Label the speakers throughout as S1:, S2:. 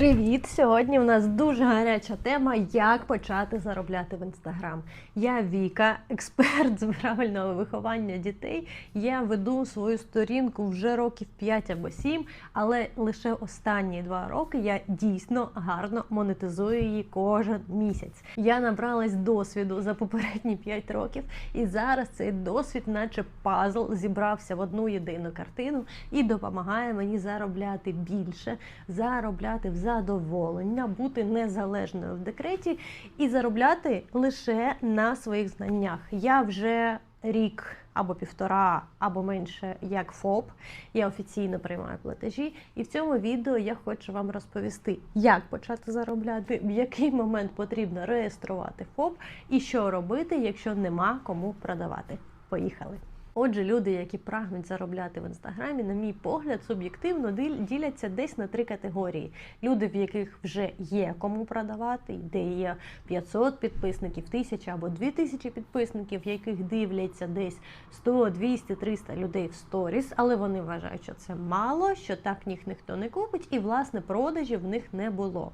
S1: Привіт! Сьогодні у нас дуже гаряча тема, як почати заробляти в інстаграм. Я Віка, експерт з правильного виховання дітей. Я веду свою сторінку вже років 5 або 7, але лише останні два роки я дійсно гарно монетизую її кожен місяць. Я набралась досвіду за попередні 5 років, і зараз цей досвід, наче пазл, зібрався в одну єдину картину і допомагає мені заробляти більше, заробляти в задоволення, бути незалежною в декреті і заробляти лише на своїх знаннях. Я вже рік або півтора, або менше як ФОП. Я офіційно приймаю платежі, і в цьому відео я хочу вам розповісти, як почати заробляти, в який момент потрібно реєструвати ФОП і що робити, якщо нема кому продавати. Поїхали! Отже, люди, які прагнуть заробляти в інстаграмі, на мій погляд, суб'єктивно діл- діляться десь на три категорії: люди, в яких вже є кому продавати, де є 500 підписників, 1000 або 2000 підписників, яких дивляться десь 100, 200, 300 людей в сторіс, але вони вважають, що це мало, що так їх ніхто не купить, і власне продажів в них не було.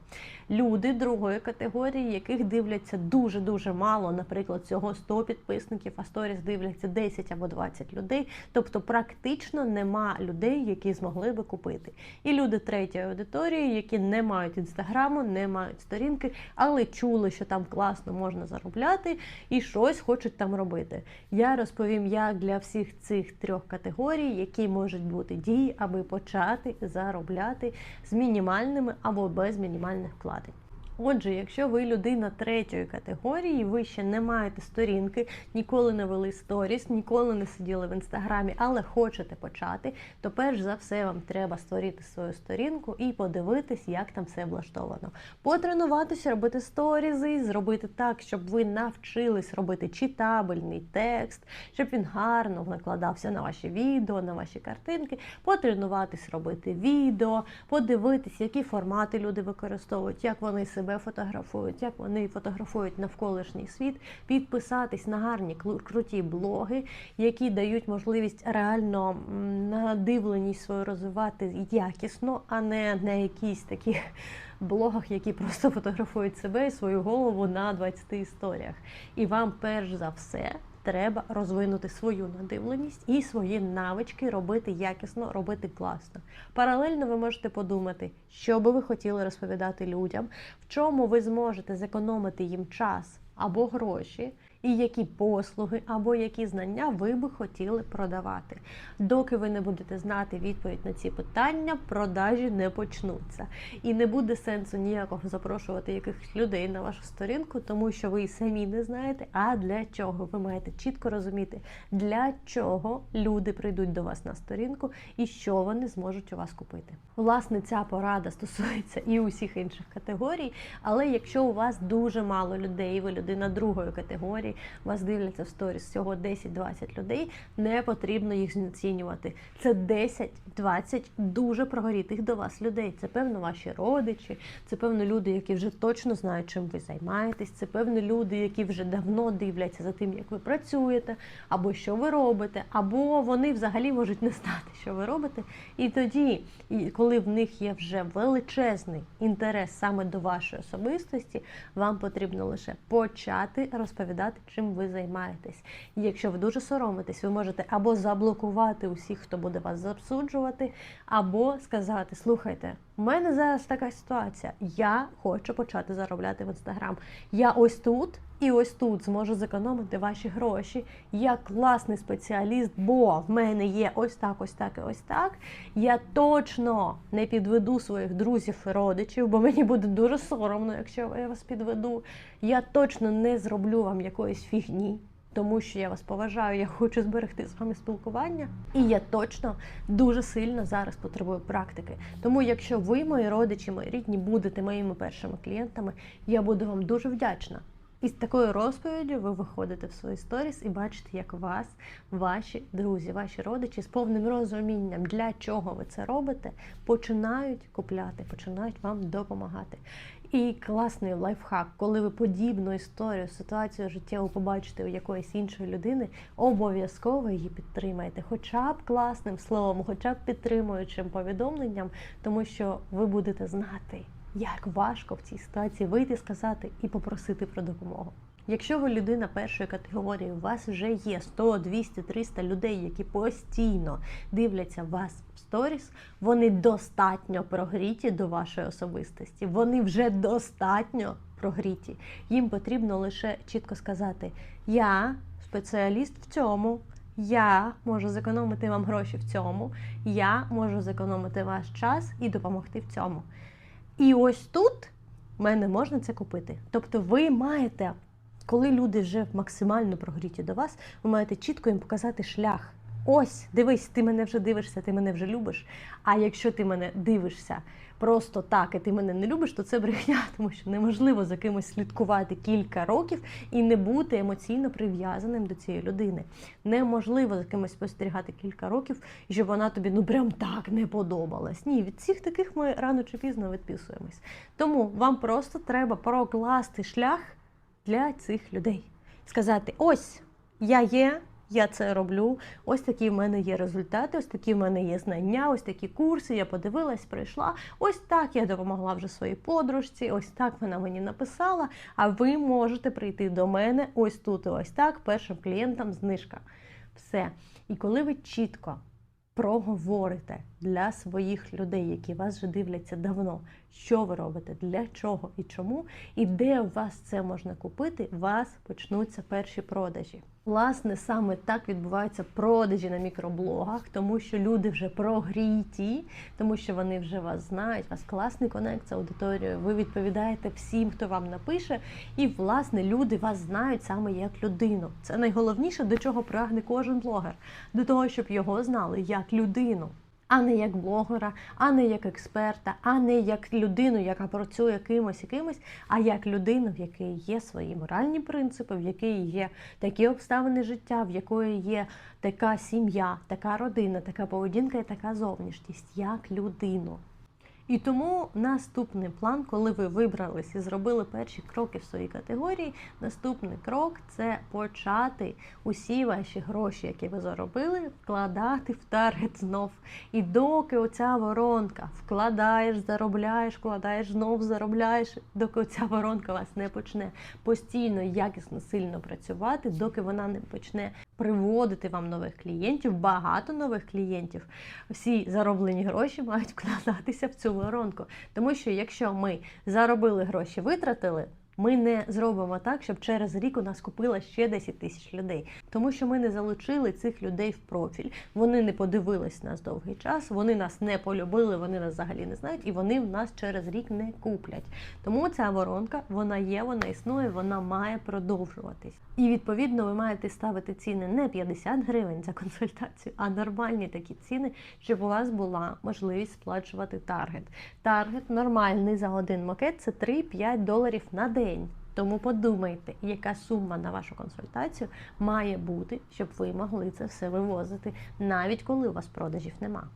S1: Люди другої категорії, яких дивляться дуже дуже мало, наприклад, всього 100 підписників, а сторіс дивляться 10 або 20 людей. Тобто практично нема людей, які змогли би купити. І люди третьої аудиторії, які не мають інстаграму, не мають сторінки, але чули, що там класно можна заробляти і щось хочуть там робити. Я розповім, як для всіх цих трьох категорій, які можуть бути дії, аби почати заробляти з мінімальними або без мінімальних вкладень. Отже, якщо ви людина третьої категорії, ви ще не маєте сторінки, ніколи не вели сторіс, ніколи не сиділи в інстаграмі, але хочете почати, то перш за все вам треба створити свою сторінку і подивитись, як там все влаштовано. Потренуватися, робити сторізи, зробити так, щоб ви навчились робити читабельний текст, щоб він гарно накладався на ваші відео, на ваші картинки, потренуватись робити відео, подивитись, які формати люди використовують, як вони себе фотографують, як вони фотографують навколишній світ, підписатись на гарні круті блоги, які дають можливість реально надивленість свою розвивати якісно, а не на якісь таких блогах, які просто фотографують себе і свою голову на 20 історіях. І вам перш за все. Треба розвинути свою надивленість і свої навички робити якісно, робити класно. Паралельно ви можете подумати, що би ви хотіли розповідати людям, в чому ви зможете зекономити їм час або гроші, і які послуги або які знання ви би хотіли продавати. Доки ви не будете знати відповідь на ці питання, продажі не почнуться. І не буде сенсу ніякого запрошувати якихось людей на вашу сторінку, тому що ви самі не знаєте, а для чого. Ви маєте чітко розуміти, для чого люди прийдуть до вас на сторінку і що вони зможуть у вас купити. Власне, ця порада стосується і усіх інших категорій, але якщо у вас дуже мало людей, ви людина другої категорії, вас дивляться в сторіс всього 10-20 людей, не потрібно їх знецінювати. Це 10-20 дуже прогорітих до вас людей. Це певно ваші родичі, це певно люди, які вже точно знають, чим ви займаєтесь. Це певно люди, які вже давно дивляться за тим, як ви працюєте, або що ви робите, або вони взагалі можуть не знати, що ви робите. І тоді, коли в них є вже величезний інтерес саме до вашої особистості, вам потрібно лише почати розповідати, чим ви займаєтесь. І якщо ви дуже соромитесь, ви можете або заблокувати усіх, хто буде вас засуджувати, або сказати: слухайте, у мене зараз така ситуація. Я хочу почати заробляти в інстаграм. Я ось тут. І ось тут зможу зекономити ваші гроші. Я класний спеціаліст, бо в мене є ось так, ось так і ось так. Я точно не підведу своїх друзів і родичів, бо мені буде дуже соромно, якщо я вас підведу. Я точно не зроблю вам якоїсь фігні. Тому що я вас поважаю, я хочу зберегти з вами спілкування, і я точно дуже сильно зараз потребую практики. Тому, якщо ви, мої родичі, мої рідні, будете моїми першими клієнтами, я буду вам дуже вдячна. І з такою розповіддю ви виходите в свої сторіс і бачите, як вас, ваші друзі, ваші родичі з повним розумінням, для чого ви це робите, починають купляти, починають вам допомагати. І класний лайфхак, коли ви подібну історію, ситуацію життєву побачите у якоїсь іншої людини, обов'язково її підтримайте, хоча б класним словом, хоча б підтримуючим повідомленням, тому що ви будете знати. Як важко в цій ситуації вийти, сказати і попросити про допомогу. Якщо ви людина першої категорії, у вас вже є 100, 200, 300 людей, які постійно дивляться вас в сторіс, вони достатньо прогріті до вашої особистості. Вони вже достатньо прогріті. Їм потрібно лише чітко сказати: Я спеціаліст в цьому. Я можу зекономити вам гроші в цьому, я можу зекономити ваш час і допомогти в цьому. І ось тут в мене можна це купити. Тобто, ви маєте, коли люди вже максимально прогріті до вас, ви маєте чітко їм показати шлях. Ось, дивись, ти мене вже дивишся, ти мене вже любиш. А якщо ти мене дивишся просто так, і ти мене не любиш, то це брехня, тому що неможливо за кимось слідкувати кілька років і не бути емоційно прив'язаним до цієї людини. Неможливо за кимось спостерігати кілька років, і щоб вона тобі ну прям так не подобалась. Ні, від всіх таких ми рано чи пізно відписуємось. Тому вам просто треба прокласти шлях для цих людей. Сказати: ось я є. Я це роблю. Ось такі в мене є результати, ось такі в мене є знання, ось такі курси. Я подивилась, прийшла. Ось так я допомогла вже своїй подружці, ось так вона мені написала. А ви можете прийти до мене ось тут і ось так. Першим клієнтам знижка. Все. І коли ви чітко проговорите для своїх людей, які вас вже дивляться давно, що ви робите, для чого і чому, і де у вас це можна купити, у вас почнуться перші продажі. Власне, саме так відбуваються продажі на мікроблогах, тому що люди вже прогріті, тому що вони вже вас знають, у вас класний конект з аудиторією, ви відповідаєте всім, хто вам напише, і власне люди вас знають саме як людину. Це найголовніше, до чого прагне кожен блогер, до того, щоб його знали як людину. А не як блогера, а не як експерта, а не як людину, яка працює кимось і кимось, а як людину, в якій є свої моральні принципи, в якій є такі обставини життя, в якої є така сім'я, така родина, така поведінка і така зовнішність, як людину. І тому наступний план, коли ви вибрались і зробили перші кроки в своїй категорії, наступний крок це почати усі ваші гроші, які ви заробили, вкладати в таргет знов. І доки оця воронка вкладаєш, заробляєш, вкладаєш, знов заробляєш, доки оця воронка вас не почне постійно, якісно, сильно працювати, доки вона не почне приводити вам нових клієнтів, багато нових клієнтів, всі зароблені гроші мають вкладатися в цю воронку. Тому що якщо ми заробили гроші, витратили. Ми не зробимо так, щоб через рік у нас купило ще 10 тисяч людей, тому що ми не залучили цих людей в профіль. Вони не подивились нас довгий час, вони нас не полюбили, вони нас взагалі не знають, і вони в нас через рік не куплять. Тому ця воронка вона є, вона існує, вона має продовжуватись. І відповідно ви маєте ставити ціни не 50 гривень за консультацію, а нормальні такі ціни, щоб у вас була можливість сплачувати таргет. Таргет нормальний за один макет це 3-5 доларів на день. Тому подумайте, яка сума на вашу консультацію має бути, щоб ви могли це все вивозити, навіть коли у вас продажів нема.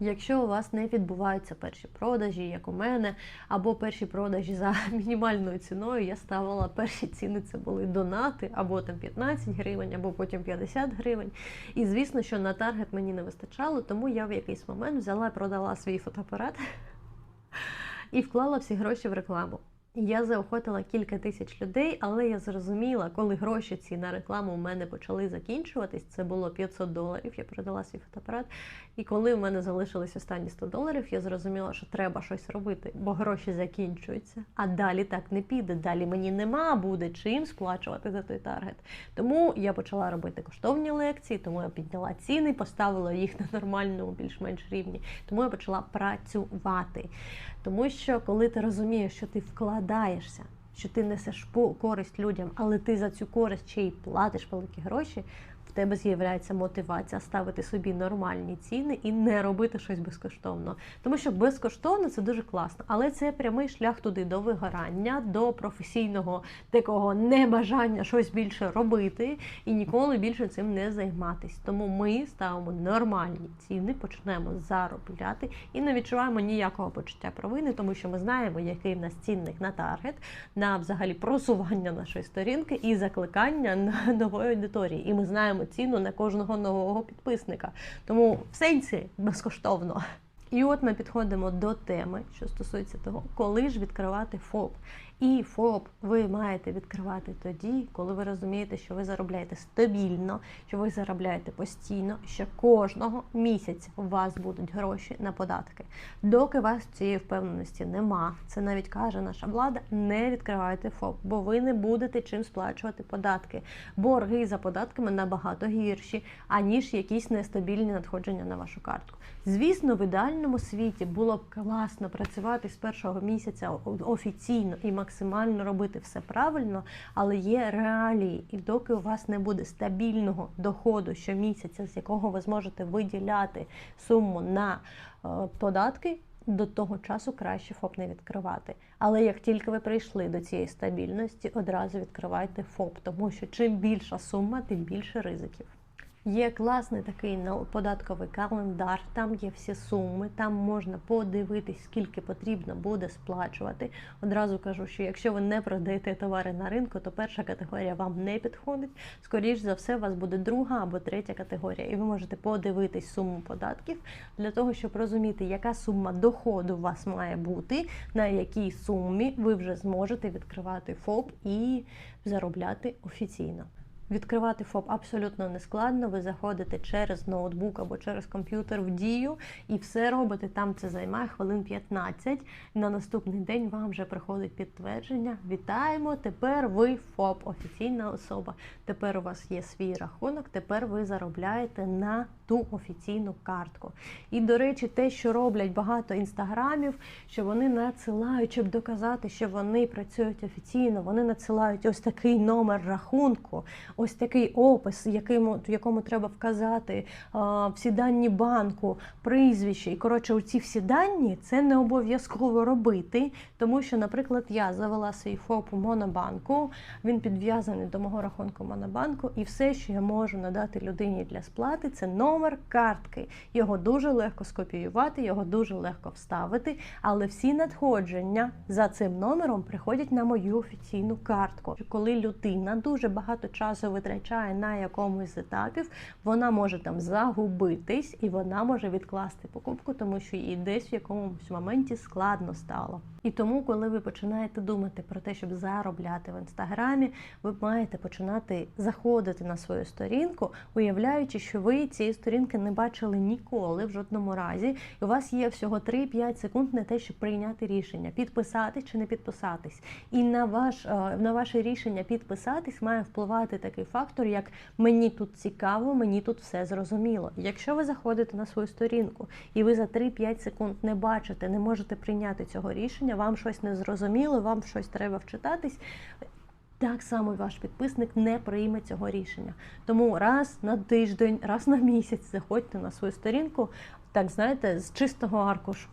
S1: Якщо у вас не відбуваються перші продажі, як у мене, або перші продажі за мінімальною ціною, я ставила перші ціни, це були донати, або там 15 гривень, або потім 50 гривень. І звісно, що на таргет мені не вистачало, тому я в якийсь момент взяла і продала свій фотоапарат і вклала всі гроші в рекламу. Я заохотила кілька тисяч людей, але я зрозуміла, коли гроші ці на рекламу у мене почали закінчуватись, це було 500 доларів, я продала свій фотоапарат. І коли в мене залишились останні 100 доларів, я зрозуміла, що треба щось робити, бо гроші закінчуються. А далі так не піде. Далі мені нема буде чим сплачувати за той таргет. Тому я почала робити коштовні лекції, тому я підняла ціни, поставила їх на нормальному, більш-менш рівні. Тому я почала працювати. Тому що коли ти розумієш, що ти вкладаєшся, що ти несеш користь людям, але ти за цю користь ще й платиш великі гроші, в тебе з'являється мотивація ставити собі нормальні ціни і не робити щось безкоштовно. Тому що безкоштовно це дуже класно, але це прямий шлях туди до вигорання, до професійного такого небажання щось більше робити і ніколи більше цим не займатися. Тому ми ставимо нормальні ціни, почнемо заробляти і не відчуваємо ніякого почуття провини, тому що ми знаємо, який в нас цінник на таргет, на взагалі просування нашої сторінки і закликання на нової аудиторії. І ми знаємо ціну на кожного нового підписника. Тому в сенсі безкоштовно. І от ми підходимо до теми, що стосується того, коли ж відкривати ФОП. І ФОП ви маєте відкривати тоді, коли ви розумієте, що ви заробляєте стабільно, що ви заробляєте постійно, що кожного місяця у вас будуть гроші на податки. Доки вас цієї впевненості нема, це навіть каже наша влада, не відкривайте ФОП, бо ви не будете чим сплачувати податки. Борги за податками набагато гірші, аніж якісь нестабільні надходження на вашу картку. Звісно, в ідеальному світі було б класно працювати з першого місяця офіційно і максимально робити все правильно, але є реалії, і доки у вас не буде стабільного доходу щомісяця, з якого ви зможете виділяти суму на е, податки. До того часу краще ФОП не відкривати. Але як тільки ви прийшли до цієї стабільності, одразу відкривайте ФОП, тому що чим більша сума, тим більше ризиків. Є класний такий нау- податковий календар, там є всі суми, там можна подивитись, скільки потрібно буде сплачувати. Одразу кажу, що якщо ви не продаєте товари на ринку, то перша категорія вам не підходить. Скоріш за все, у вас буде друга або третя категорія, і ви можете подивитись суму податків для того, щоб розуміти, яка сума доходу у вас має бути, на якій сумі ви вже зможете відкривати ФОП і заробляти офіційно. Відкривати ФОП абсолютно не складно. Ви заходите через ноутбук або через комп'ютер в дію і все робите. Там це займає хвилин 15. На наступний день вам вже приходить підтвердження. Вітаємо! Тепер ви ФОП, офіційна особа. Тепер у вас є свій рахунок. Тепер ви заробляєте на ту офіційну картку. І, до речі, те, що роблять багато інстаграмів, що вони надсилають, щоб доказати, що вони працюють офіційно, вони надсилають ось такий номер рахунку, ось такий опис, якому, якому треба вказати а, всі дані банку, прізвище. І коротше, оці всі дані це не обов'язково робити, тому що, наприклад, я завела свій ФОП у Монобанку, він підв'язаний до мого рахунку Монобанку, і все, що я можу надати людині для сплати, це номер картки. Його дуже легко скопіювати, його дуже легко вставити, але всі надходження за цим номером приходять на мою офіційну картку. Коли людина дуже багато часу витрачає на якомусь з етапів, вона може там загубитись і вона може відкласти покупку, тому що їй десь в якомусь моменті складно стало. І тому, коли ви починаєте думати про те, щоб заробляти в інстаграмі, ви маєте починати заходити на свою сторінку, уявляючи, що ви цієї сторінки не бачили ніколи в жодному разі, і у вас є всього 3-5 секунд на те, щоб прийняти рішення, підписатись чи не підписатись. І на ваш е, на ваше рішення підписатись має впливати такий фактор, як мені тут цікаво, мені тут все зрозуміло. Якщо ви заходите на свою сторінку і ви за 3-5 секунд не бачите, не можете прийняти цього рішення, вам щось не зрозуміло, вам щось треба вчитатись. Так само ваш підписник не прийме цього рішення. Тому раз на тиждень, раз на місяць заходьте на свою сторінку, так знаєте, з чистого аркушу.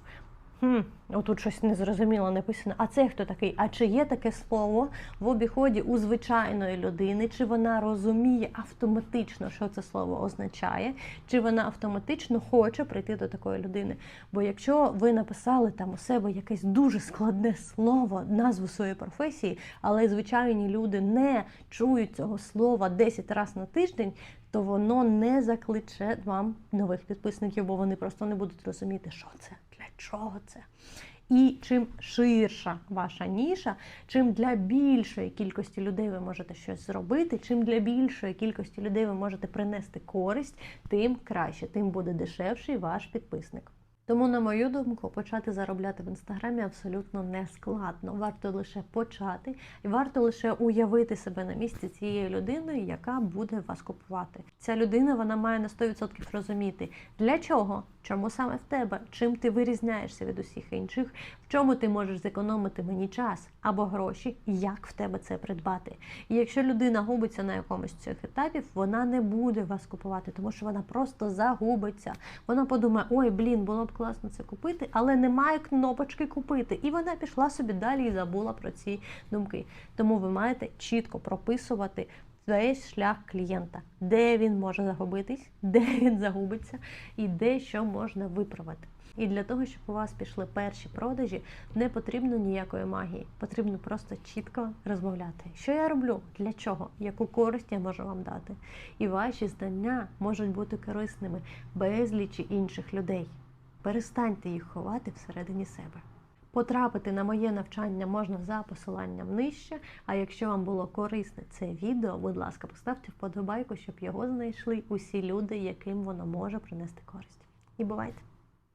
S1: Хм, отут щось незрозуміло написано. А це хто такий? А чи є таке слово в обіході у звичайної людини? Чи вона розуміє автоматично, що це слово означає? Чи вона автоматично хоче прийти до такої людини? Бо якщо ви написали там у себе якесь дуже складне слово, назву своєї професії, але звичайні люди не чують цього слова 10 разів на тиждень, то воно не закличе вам нових підписників, бо вони просто не будуть розуміти, що це, для чого це. І чим ширша ваша ніша, чим для більшої кількості людей ви можете щось зробити, чим для більшої кількості людей ви можете принести користь, тим краще, тим буде дешевший ваш підписник. Тому, на мою думку, почати заробляти в інстаграмі абсолютно не складно. Варто лише почати, і варто лише уявити себе на місці цієї людини, яка буде вас купувати. Ця людина вона має на 100% розуміти, для чого, чому саме в тебе, чим ти вирізняєшся від усіх інших, в чому ти можеш зекономити мені час або гроші, як в тебе це придбати. І якщо людина губиться на якомусь з цих етапів, вона не буде вас купувати, тому що вона просто загубиться. Вона подумає, ой, блін, було б класно це купити, але немає кнопочки купити. І вона пішла собі далі і забула про ці думки. Тому ви маєте чітко прописувати весь шлях клієнта, де він може загубитись, де він загубиться, і де що можна виправити. І для того, щоб у вас пішли перші продажі, не потрібно ніякої магії. Потрібно просто чітко розмовляти. Що я роблю, для чого, яку користь я можу вам дати. І ваші знання можуть бути корисними безлічі інших людей. Перестаньте їх ховати всередині себе. Потрапити на моє навчання можна за посиланням нижче. А якщо вам було корисне це відео, будь ласка, поставте вподобайку, щоб його знайшли усі люди, яким воно може принести користь. І бувайте!